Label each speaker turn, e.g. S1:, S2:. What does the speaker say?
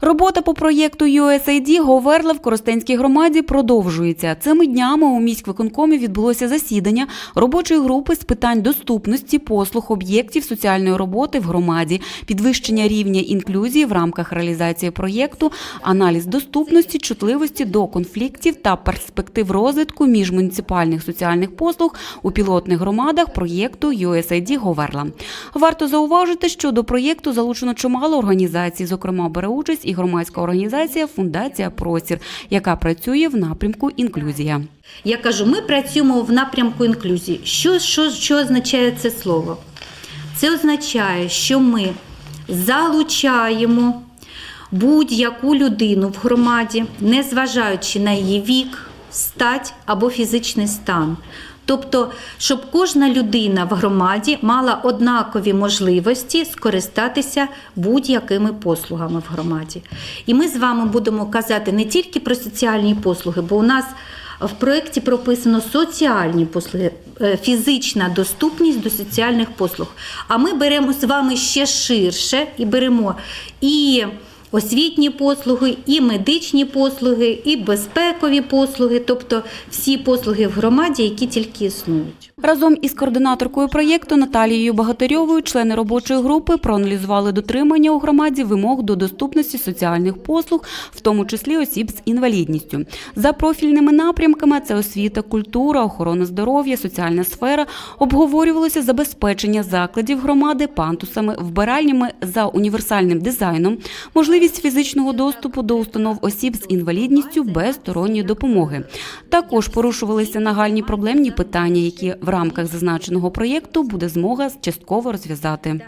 S1: Робота по проєкту USAID Говерла в Коростенській громаді продовжується. Цими днями у міськвиконкомі відбулося засідання робочої групи з питань доступності послуг об'єктів соціальної роботи в громаді, підвищення рівня інклюзії в рамках реалізації проєкту, аналіз доступності, чутливості до конфліктів та перспектив розвитку міжмуніципальних соціальних послуг у пілотних громадах проєкту USAID Говерла. Варто зауважити, що до проєкту залучено чимало організацій, зокрема бере участь і громадська організація Фундація Простір, яка працює в напрямку інклюзія.
S2: Я кажу, ми працюємо в напрямку інклюзії. Що, що, що означає це слово? Це означає, що ми залучаємо будь-яку людину в громаді, незважаючи на її вік, стать або фізичний стан. Тобто, щоб кожна людина в громаді мала однакові можливості скористатися будь-якими послугами в громаді. І ми з вами будемо казати не тільки про соціальні послуги, бо у нас в проєкті прописано соціальні послуги, е, фізична доступність до соціальних послуг. А ми беремо з вами ще ширше і беремо і освітні послуги, і медичні послуги, і безпекові послуги, тобто всі послуги в громаді, які тільки існують.
S1: Разом із координаторкою проєкту Наталією Багатирьовою члени робочої групи проаналізували дотримання у громаді вимог до доступності соціальних послуг, в тому числі осіб з інвалідністю. За профільними напрямками це освіта, культура, охорона здоров'я, соціальна сфера. Обговорювалося забезпечення закладів громади пантусами, вбиральнями за універсальним дизайном, можливість фізичного доступу до установ осіб з інвалідністю без сторонньої допомоги. Також порушувалися нагальні проблемні питання, які в рамках зазначеного проєкту буде змога частково розв'язати.